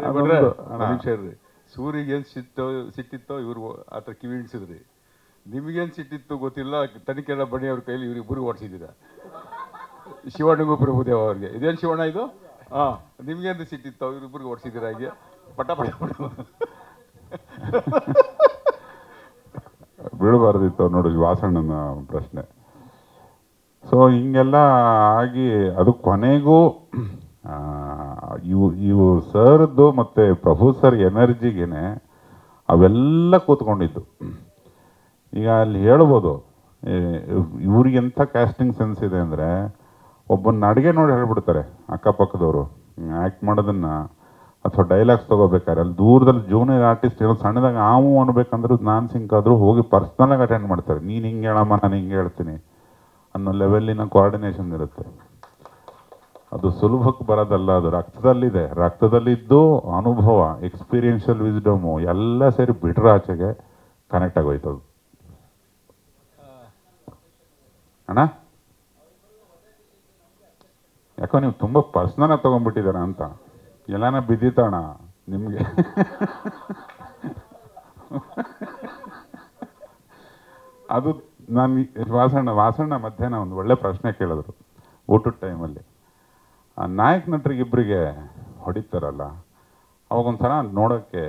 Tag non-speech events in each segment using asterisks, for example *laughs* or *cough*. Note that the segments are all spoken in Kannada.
ನಿಮಿಷ ಇರ್ರಿ ಸೂರಿಗೆ ಏನ್ ಸಿಟ್ಟೋ ಸಿಟ್ಟಿತ್ತೋ ಇವರು ಆತ ಕಿವಿ ಇಳಿಸಿದ್ರಿ. ನಿಮಗೇನು ಸಿಟ್ಟಿತ್ತು ಗೊತ್ತಿಲ್ಲ ತನಿಖೆಲ್ಲ ಬನ್ನಿ ಅವ್ರ ಕೈಲಿ ಇವ್ರು ಓಡಿಸಿದ್ದೀರ ಓಡಿಸಿದ್ದೀರಾ ಶಿವಣ್ಣಗೂ ಪ್ರಭುದೇವ ಅವ್ರಿಗೆ. ಇದೇನು ಶಿವಣ್ಣ ಇದು? ಹಾ ನಿಮ್ಗೇನು ಸಿಟ್ಟಿತ್ತು ಇವ್ರಿಬ್ರಿಗೆ ಓಡಿಸಿದ್ದೀರ ಹಾಗೆ? ಪಟ ಪಟ ಪಟ. ಬೀಳಬಾರ್ದಿತ್ತು ನೋಡಿ ವಾಸಣ್ಣನ ಪ್ರಶ್ನೆ. ಸೊ ಹಿಂಗೆಲ್ಲ ಆಗಿ ಅದು ಕೊನೆಗೂ ಇವು ಇವು ಸರ್ದು ಮತ್ತು ಪ್ರಭು ಸರ್ ಎನರ್ಜಿಗೆನೆ ಅವೆಲ್ಲ ಕೂತ್ಕೊಂಡಿದ್ದು. ಈಗ ಅಲ್ಲಿ ಹೇಳ್ಬೋದು ಇವ್ರಿಗೆ ಎಂಥ ಕ್ಯಾಸ್ಟಿಂಗ್ ಸೆನ್ಸ್ ಇದೆ ಅಂದರೆ ಒಬ್ಬನ ಅಡುಗೆ ನೋಡಿ ಹೇಳ್ಬಿಡ್ತಾರೆ ಅಕ್ಕಪಕ್ಕದವರು. ಆ್ಯಕ್ಟ್ ಮಾಡೋದನ್ನು ಅಥವಾ ಡೈಲಾಗ್ಸ್ ತೊಗೋಬೇಕಾದ್ರೆ, ಅಲ್ಲಿ ದೂರದಲ್ಲಿ ಜೂನಿಯರ್ ಆರ್ಟಿಸ್ಟ್ ಏನೋ ಸಣ್ಣದಾಗ ಆವು ಅನ್ಬೇಕಂದ್ರೂ ನಾನು ಸಿಂಕ್ ಆದರೂ ಹೋಗಿ ಪರ್ಸ್ನಲಾಗಿ ಅಟೆಂಡ್ ಮಾಡ್ತಾರೆ. ನೀನು ಹಿಂಗೆ ಹೇಳಮ್ಮ, ನಾನು ಹಿಂಗೆ ಹೇಳ್ತೀನಿ ಅನ್ನೋ ಲೆವೆಲ್ಲಿನ ಕೋಆರ್ಡಿನೇಷನ್ ಇರುತ್ತೆ. ಅದು ಸುಲಭಕ್ಕೆ ಬರೋದಲ್ಲ, ಅದು ರಕ್ತದಲ್ಲಿದೆ. ರಕ್ತದಲ್ಲಿದ್ದು ಅನುಭವ ಎಕ್ಸ್ಪೀರಿಯನ್ಷಿಯಲ್ ವಿಸ್ಡಮು ಎಲ್ಲ ಸೇರಿ ಬಿಟ್ರ ಆಚೆಗೆ ಕನೆಕ್ಟ್ ಆಗೋಯ್ತದು ಅಣ್ಣ? ಯಾಕೋ ನೀವು ತುಂಬ ಪರ್ಸ್ನಲ್ ತೊಗೊಂಡ್ಬಿಟ್ಟಿದ್ದಾರ ಅಂತ. ಎಲ್ಲಾನ ಬಿದ್ದಿತ್ತಣ್ಣ ನಿಮಗೆ? ಅದು ನಾನು ವಾಸಣ್ಣ ವಾಸಣ್ಣ ಮಧ್ಯಾಹ್ನ ಒಂದು ಒಳ್ಳೆ ಪ್ರಶ್ನೆ ಕೇಳಿದ್ರು ಊಟದ ಟೈಮಲ್ಲಿ ಆ ನಾಯಕ ನಟರಿಗಿಬ್ಬರಿಗೆ ಹೊಡಿತಾರಲ್ಲ, ಅವಾಗೊಂಥರ ನೋಡೋಕ್ಕೆ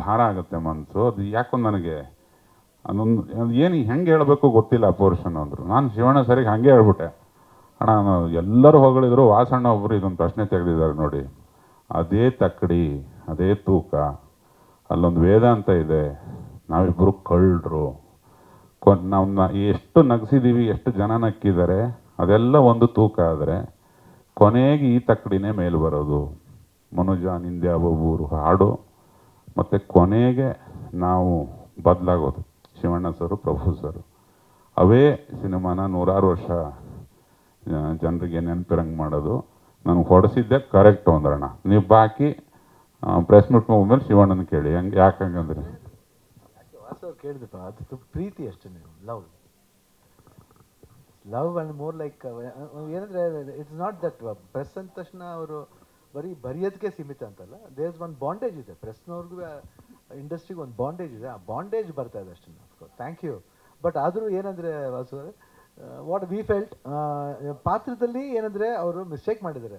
ಭಾರ ಆಗುತ್ತೆ ಮನಸ್ಸು ಅದು ಯಾಕೋ ನನಗೆ ಅದೊಂದು ಏನು ಹೆಂಗೆ ಹೇಳಬೇಕು ಗೊತ್ತಿಲ್ಲ ಪೋರ್ಷನ್ ಅಂದರು. ನಾನು ಶಿವಣ್ಣ ಸರಿಗೆ ಹಾಗೆ ಹೇಳ್ಬಿಟ್ಟೆ. ಅಣ್ಣ, ನಾನು ಎಲ್ಲರೂ ಹೊಗಳಿದ್ರು, ವಾಸಣ್ಣ ಒಬ್ಬರು ಇದೊಂದು ಪ್ರಶ್ನೆ ತೆಗೆದಿದ್ದಾರೆ ನೋಡಿ. ಅದೇ ತಕ್ಕಡಿ, ಅದೇ ತೂಕ, ಅಲ್ಲೊಂದು ವೇದಾಂತ ಇದೆ ನಾವಿಬ್ಬರು ಕಳ್ಳರು. ಕೊ ನಾವು ಎಷ್ಟು ನಗಿಸಿದ್ದೀವಿ ಎಷ್ಟು ಜನ ನಕ್ಕಿದ್ದಾರೆ, ಅದೆಲ್ಲ ಒಂದು ತೂಕ ಆದರೆ ಕೊನೆಗೆ ಈ ತಕ್ಕಡಿನೇ ಮೇಲೆ ಬರೋದು. ಮನುಜ, ನಿಂದ್ಯಾ ಊರು ಹಾಡು. ಮತ್ತು ಕೊನೆಗೆ ನಾವು ಬದಲಾಗೋದು. ಶಿವಣ್ಣ ಸರು, ಪ್ರಭು ಸರು. ಅವೇ ಸಿನಿಮಾನ ನೂರಾರು ವರ್ಷ ಜನರಿಗೆ ನೆನಪಿರಂಗೆ ಮಾಡೋದು. ನನಗೆ ಹೊಡೆಸಿದ್ದೆ ಕರೆಕ್ಟ್ ಅಂದ್ರಣ್ಣ ನೀವು ಬಾಕಿ ಪ್ರೆಸ್ ಮೀಟ್ ಮೇಲೆ ಶಿವಣ್ಣನ ಕೇಳಿ. ಹಂಗೆ, ಯಾಕೆ ಹಂಗಂದ್ರೆ? ವಾಸವ್ ಕೇಳಿದಪ್ಪ ಅದು ಪ್ರೀತಿ ಅಷ್ಟೇ ನೀವು, love. Love and more like ಏನಂದ್ರೆ ಇಟ್ಸ್ ನಾಟ್ ದಟ್ ಪ್ರೆಸ್ ಅಂದ ತಕ್ಷಣ ಅವರು ಬರೀ ಬರೆಯೋದಕ್ಕೆ ಸೀಮಿತ ಅಂತಲ್ಲ ದೇರ್ಸ್ ಒನ್ ಬಾಂಡೇಜ್ ಇದೆ. ಪ್ರೆಸ್ನವ್ರಿಗೂ ಇಂಡಸ್ಟ್ರಿಗೆ ಒಂದು ಬಾಂಡೇಜ್ ಇದೆ. ಆ ಬಾಂಡೇಜ್ ಬರ್ತಾ ಇದೆ ಅಷ್ಟೇ ಥ್ಯಾಂಕ್ ಯು ಬಟ್ ಆದರೂ ಏನಂದರೆ, ವಾಸು ವಾಟ್ ವಿ ಫೆಲ್ಟ್ ಪಾತ್ರದಲ್ಲಿ ಏನಂದರೆ, ಅವರು ಮಿಸ್ಟೇಕ್ ಮಾಡಿದ್ದಾರೆ.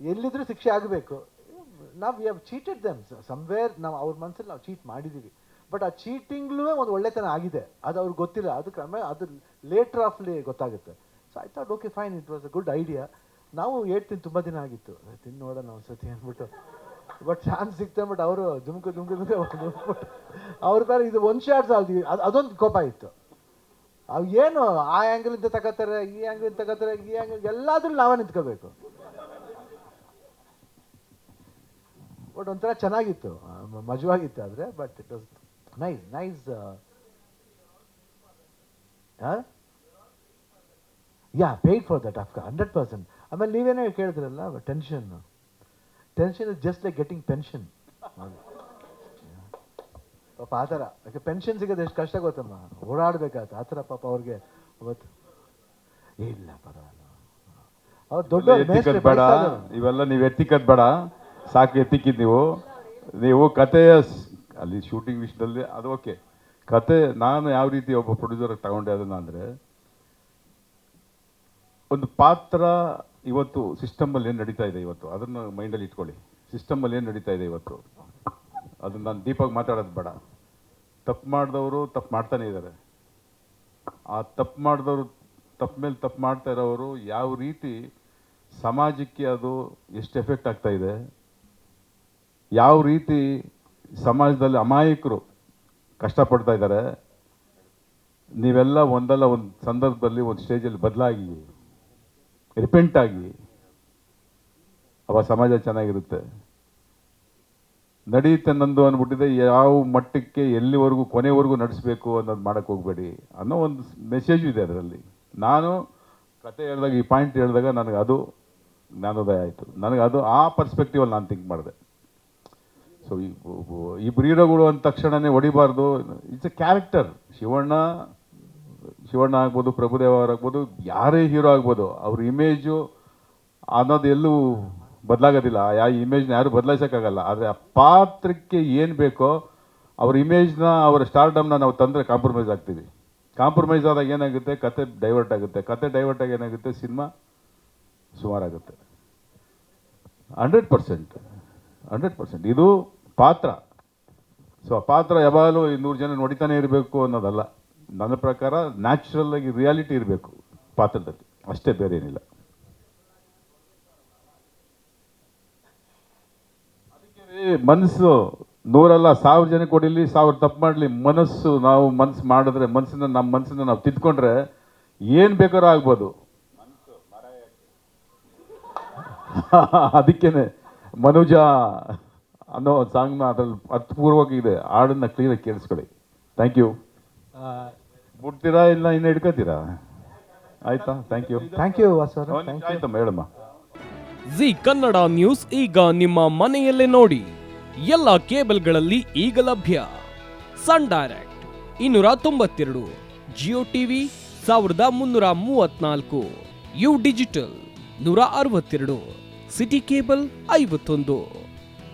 ಎಲ್ಲಿದ್ರೂ ಶಿಕ್ಷೆ ಆಗಬೇಕು. ನಾವು we have cheated them somewhere ನಾವು, ಅವ್ರ ಮನಸ್ಸಲ್ಲಿ ನಾವು ಚೀಟ್ ಮಾಡಿದ್ದೀವಿ. ಬಟ್ ಆ ಚೀಟಿಂಗ್ಲೂ ಒಂದು ಒಳ್ಳೆತನ ಆಗಿದೆ. ಅದು ಅವ್ರಿಗೆ ಗೊತ್ತಿಲ್ಲ. ಅದು ಕ್ರಮ ಅದು ಲೇಟರ್ ಆಫ್ಲಿ ಗೊತ್ತಾಗುತ್ತೆ. So I thought okay fine it was a good idea ನಾವು ಹೇಳ್ತೀನಿ, ತುಂಬ ದಿನ ಆಗಿತ್ತು. ತಿನ್ನು ನೋಡೋಣ ಒಂದ್ಸತಿ ಅಂದ್ಬಿಟ್ಟು. ಬಟ್ ಚಾನ್ಸ್ ಸಿಗ್ತಾ ಬಟ್ ಅವರು ದುಮ್ಕು ದುಮ್ಕು ದುಮ್ಕು ಅವ್ರ ಬೇರೆ ಇದು ಒಂದು ಶಾರ್ಟ್ಸ್ ಅದು ಅದು, ಅದೊಂದು ಕೋಪ ಇತ್ತು. ಅವು ಏನು, ಆ ಆ್ಯಂಗಲಿಂದ ತಗೋತಾರೆ, ಈ ಆ್ಯಂಗಲಿಂದ ತಗೋತಾರೆ, ಈ ಆ್ಯಂಗಲ್ ಎಲ್ಲಾದ್ರೂ ನಾವೇ ನಿಂತ್ಕೋಬೇಕು. ಬಟ್ ಒಂಥರ ಚೆನ್ನಾಗಿತ್ತು. ಮಜವಾಗಿತ್ತು ಆದರೆ but it was nice huh? Yeah paid for that of course hundred percent ಆಮೇಲೆ ನೀವೇನೋ ಕೇಳಿದ್ರಲ್ಲ tension tension is just like getting pension ಪಾಪ ಆ ಥರ ಯಾಕೆ ಪೆನ್ಷನ್ ಸಿಗೋದು ಎಷ್ಟು ಕಷ್ಟ ಗೊತ್ತಮ್ಮ ಓಡಾಡ್ಬೇಕಾಯ್ತು ಆ ಥರ ಪಾಪ ಅವ್ರಿಗೆ ಅವತ್ತು ಇಲ್ಲ ಪರವಾಗಿಲ್ಲ ಅವ್ರು ದೊಡ್ಡ ಬೇಡ ಇವೆಲ್ಲ ನೀವು ಎತ್ತಿಕ್ಕದ್ ಬೇಡ ಸಾಕು ಎತ್ತಿಕ್ಕಿದ್ ನೀವು ಸ್- ಅಲ್ಲಿ ಶೂಟಿಂಗ್ ವಿಷಯದಲ್ಲಿ ಅದು ಓಕೆ ಕತೆ, ನಾನು ಯಾವ ರೀತಿ ಒಬ್ಬ ಪ್ರೊಡ್ಯೂಸರ್ ತಗೊಂಡೆ ಅದನ್ನ ಅಂದ್ರೆ, ಒಂದು ಪಾತ್ರ ಇವತ್ತು ಸಿಸ್ಟಮಲ್ಲಿ ಏನು ನಡೀತಾ ಇದೆ ಇವತ್ತು? ಅದನ್ನ ಮೈಂಡಲ್ಲಿ ಇಟ್ಕೊಳ್ಳಿ. ಸಿಸ್ಟಮಲ್ಲಿ ಏನು ನಡೀತಾ ಇದೆ ಇವತ್ತು? ಅದನ್ನ ನಾನು ದೀಪಾಗಿ ಮಾತಾಡೋದು ಬೇಡ. ತಪ್ಪು ಮಾಡಿದವರು ತಪ್ಪು ಮಾಡ್ತಾನೆ ಇದ್ದಾರೆ ಆ ತಪ್ಪು ಮಾಡಿದವರು ತಪ್ಪು ಮೇಲೆ ತಪ್ಪು ಮಾಡ್ತಾ ಇರೋರು ಯಾವ ರೀತಿ ಸಮಾಜಕ್ಕೆ ಅದು ಎಷ್ಟು ಎಫೆಕ್ಟ್ ಆಗ್ತಾ ಇದೆ? ಯಾವ ರೀತಿ ಸಮಾಜದಲ್ಲಿ ಅಮಾಯಕರು ಕಷ್ಟಪಡ್ತಾ ಇದ್ದಾರೆ. ನೀವೆಲ್ಲ ಒಂದಲ್ಲ ಒಂದು ಸಂದರ್ಭದಲ್ಲಿ ಒಂದು ಸ್ಟೇಜಲ್ಲಿ ಬದಲಾಗಿ ರಿಪೆಂಟ್ ಆಗಿ, ಅವ ಸಮಾಜ ಚೆನ್ನಾಗಿರುತ್ತೆ. ನಡೆಯುತ್ತೆ ನಂದು ಅಂದ್ಬಿಟ್ಟಿದೆ ಯಾವ ಮಟ್ಟಕ್ಕೆ ಎಲ್ಲಿವರೆಗೂ, ಕೊನೆವರೆಗೂ ನಡೆಸಬೇಕು ಅನ್ನೋದು ಮಾಡಕ್ಕೆ ಹೋಗಬೇಡಿ ಅನ್ನೋ ಒಂದು ಮೆಸೇಜು ಇದೆ ಅದರಲ್ಲಿ. ನಾನು ಕತೆ ಹೇಳಿದಾಗ, ಈ ಪಾಯಿಂಟ್ ಹೇಳಿದಾಗ ನನಗೆ ಅದು ಜ್ಞಾನೋದಯ ಆಯಿತು. ನನಗೆ ಅದು ಆ ಪರ್ಸ್ಪೆಕ್ಟಿವಲ್ಲಿ ನಾನು ಥಿಂಕ್ ಮಾಡಿದೆ. ಈ ಬ್ರೀಡಗಳು ಅಂದ ತಕ್ಷಣನೇ ಹೊಡಿಬಾರ್ದು. It's a character Shivanna Shivanna ಆಗ್ಬೋದು, ಪ್ರಭುದೇವ ಅವರಾಗ್ಬೋದು ಯಾರೇ ಹೀರೋ ಆಗ್ಬೋದು, ಅವ್ರ ಇಮೇಜು ಅನ್ನೋದು ಎಲ್ಲೂ ಬದಲಾಗೋದಿಲ್ಲ. ಆ ಇಮೇಜ್ನ ಯಾರು ಬದಲಾಯಿಸೋಕ್ಕಾಗಲ್ಲ. ಆದರೆ ಆ ಪಾತ್ರಕ್ಕೆ ಏನು ಬೇಕೋ, ಅವ್ರ ಇಮೇಜ್ನ ಅವರ ಸ್ಟಾರ್ಡಮ್ನ ನಾವು ತಂದರೆ ಕಾಂಪ್ರಮೈಸ್ ಆಗ್ತೀವಿ. ಕಾಂಪ್ರಮೈಸ್ ಆದಾಗ ಏನಾಗುತ್ತೆ? ಕತೆ ಡೈವರ್ಟ್ ಆಗುತ್ತೆ. ಕತೆ ಡೈವರ್ಟ್ ಆಗಿ ಏನಾಗುತ್ತೆ? ಸಿನಿಮಾ ಸುಮಾರಾಗುತ್ತೆ. ಹಂಡ್ರೆಡ್ ಪರ್ಸೆಂಟ್ ಹಂಡ್ರೆಡ್ ಪರ್ಸೆಂಟ್ ಇದು ಪಾತ್ರ. ಸೊ ಆ ಪಾತ್ರ ಯಾವಾಗಲೂ ನೂರು ಜನ ನೋಡಿತಾನೆ ಇರಬೇಕು ಅನ್ನೋದಲ್ಲ. ನನ್ನ ಪ್ರಕಾರ ನ್ಯಾಚುರಲ್ ಆಗಿ ರಿಯಾಲಿಟಿ ಇರಬೇಕು ಪಾತ್ರದಲ್ಲಿ. ಅಷ್ಟೇ ಬೇರೆ ಏನಿಲ್ಲ. ಮನಸ್ಸು ನೂರಲ್ಲ, ಸಾವಿರ ಜನ ಕೊಡಿಲಿ, ಸಾವಿರ ತಪ್ಪು ಮಾಡಲಿ, ಮನಸ್ಸು ನಾವು ಮನಸ್ಸು ಮಾಡಿದ್ರೆ ಮನಸ್ಸನ್ನ ನಮ್ಮ ಮನಸ್ಸನ್ನ ನಾವು ತಿದ್ಕೊಂಡ್ರೆ ಏನು ಬೇಕಾದ್ರೂ ಆಗ್ಬೋದು. *laughs* ಅದಕ್ಕೇನೆ ಮನುಜ. ಅನ್ನೋ ಸಾಂಗ್ನ ಅದ್ರಲ್ಲಿ ಅರ್ಥಪೂರ್ವಕ ಇದೆ. ಹಾಡನ್ನ ಕ್ಲೀನಾಗಿ ಕೇಳಿಸ್ಕೊಳ್ಳಿ. ಥ್ಯಾಂಕ್ ಯು ಬಿಡ್ತೀರಾ ಇಲ್ಲ ಇನ್ನು ಹಿಡ್ಕೋತೀರಾ? ಆಯ್ತಾ? Thank you thank you sir thank you ಆಯ್ತಮ್ಮ ಹೇಳಮ್ಮ ಜಿ ಕನ್ನಡ ನ್ಯೂಸ್ ಈಗ ನಿಮ್ಮ ಮನೆಯಲ್ಲೇ ನೋಡಿ. ಎಲ್ಲ ಕೇಬಲ್ಗಳಲ್ಲಿ ಈಗ ಲಭ್ಯ. ಸನ್ ಡೈರೆಕ್ಟ್ ಇನ್ನೂರ ತೊಂಬತ್ತೆರಡು ಜಿಯೋ ಟಿವಿ ಸಾವಿರದ ಮುನ್ನೂರ ಮೂವತ್ನಾಲ್ಕು ಯು ಡಿಜಿಟಲ್ ನೂರ ಅರವತ್ತೆರಡು ಸಿಟಿ ಕೇಬಲ್ ಐವತ್ತೊಂದು.